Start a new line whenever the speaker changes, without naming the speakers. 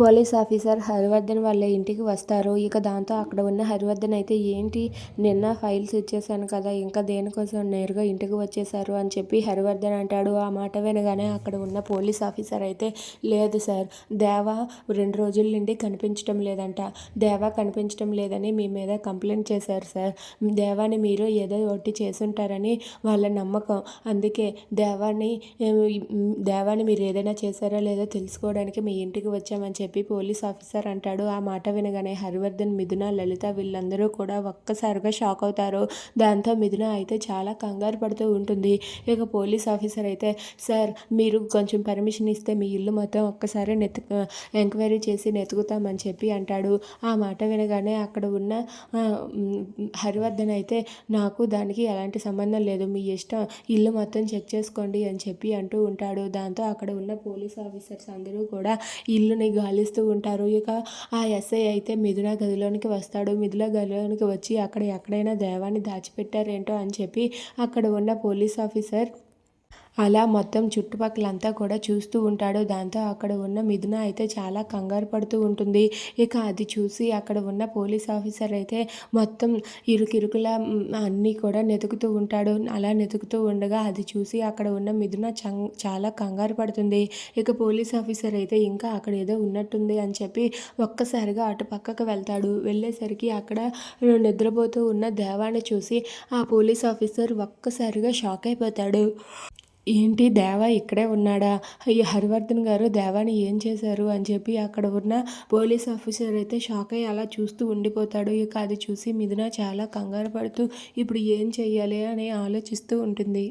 Police officer Harivardhan వాళ్ళ ఇంటికి వస్తారు. ఇక దాంతో అక్కడ ఉన్న హరివర్ధన్ అయితే ఏంటి? నిన్న ఫైల్స్ ఇచ్చేసాను కదా ఇంకా దేనికోసం నేరుగా ఇంటికి వచ్చేసారు అని చెప్పి హరివర్ధన్ అంటాడు. ఆ మాట వినగానే అక్కడ ఉన్న పోలీస్ ఆఫీసర్ అయితే లేదు సార్ దేవా రెండు రోజుల నుండి కనిపించడం లేదంట. దేవా కనిపించడం లేదని మీ మీద కంప్లైంట్ చేశారు సార్. దేవాని మీరు ఏదో ఒకటి చేసుంటారని వాళ్ళ నమ్మకం. అందుకే దేవాని దేవాని మీరు ఏదైనా చేశారో లేదో తెలుసుకోవడానికి మీ ఇంటికి వచ్చామని చెప్పి చెప్పి పోలీస్ ఆఫీసర్ అంటాడు. ఆ మాట వినగానే హరివర్ధన్ మిథున లలిత వీళ్ళందరూ కూడా ఒక్కసారిగా షాక్ అవుతారు. దాంతో మిథున అయితే చాలా కంగారు పడుతూ ఉంటుంది. ఇక పోలీస్ ఆఫీసర్ అయితే సార్ మీరు కొంచెం పర్మిషన్ ఇస్తే మీ ఇల్లు మొత్తం ఒక్కసారి నెతు ఎంక్వైరీ చేసి నెతుకుతామని చెప్పి అంటాడు. ఆ మాట వినగానే అక్కడ ఉన్న హరివర్ధన్ అయితే నాకు దానికి ఎలాంటి సంబంధం లేదు. మీ ఇష్టం. ఇల్లు మొత్తం చెక్ చేసుకోండి అని చెప్పి అంటూ ఉంటాడు. దాంతో అక్కడ ఉన్న పోలీస్ ఆఫీసర్స్ అందరూ కూడా ఇల్లుని గాలిస్తూ ఉంటారు. ఇక ఆ ఎస్ఐ అయితే మిథున గదిలోనికి వస్తాడు. మిథున గదిలోనికి వచ్చి అక్కడ ఎక్కడైనా దేవాన్ని దాచిపెట్టారేంటో అని చెప్పి అక్కడ ఉన్న పోలీస్ ఆఫీసర్ అలా మొత్తం చుట్టుపక్కలంతా కూడా చూస్తూ ఉంటాడు. దాంతో అక్కడ ఉన్న మిథున అయితే చాలా కంగారు పడుతూ ఉంటుంది. ఇక అది చూసి అక్కడ ఉన్న పోలీస్ ఆఫీసర్ అయితే మొత్తం ఇరుకిరుకుల అన్నీ కూడా నెతుకుతూ ఉంటాడు. అలా నెతుకుతూ ఉండగా అది చూసి అక్కడ ఉన్న మిథున చాలా కంగారు పడుతుంది. ఇక పోలీస్ ఆఫీసర్ అయితే ఇంకా అక్కడ ఏదో ఉన్నట్టుంది అని చెప్పి ఒక్కసారిగా అటు పక్కకు వెళ్తాడు. వెళ్ళేసరికి అక్కడ నిద్రపోతూ ఉన్న దేవాన్ని చూసి ఆ పోలీస్ ఆఫీసర్ ఒక్కసారిగా షాక్ అయిపోతాడు. ఏంటి దేవా ఇక్కడే ఉన్నాడా? ఈ హరివర్ధన్ గారు దేవాని ఏం చేశారు అని చెప్పి అక్కడ ఉన్న పోలీస్ ఆఫీసర్ అయితే షాక్ అయ్యి అలా చూస్తూ ఉండిపోతాడు. ఇక అది చూసి మిథున చాలా కంగారు పడుతూ ఇప్పుడు ఏం చెయ్యాలి? అని ఆలోచిస్తూ ఉంటుంది.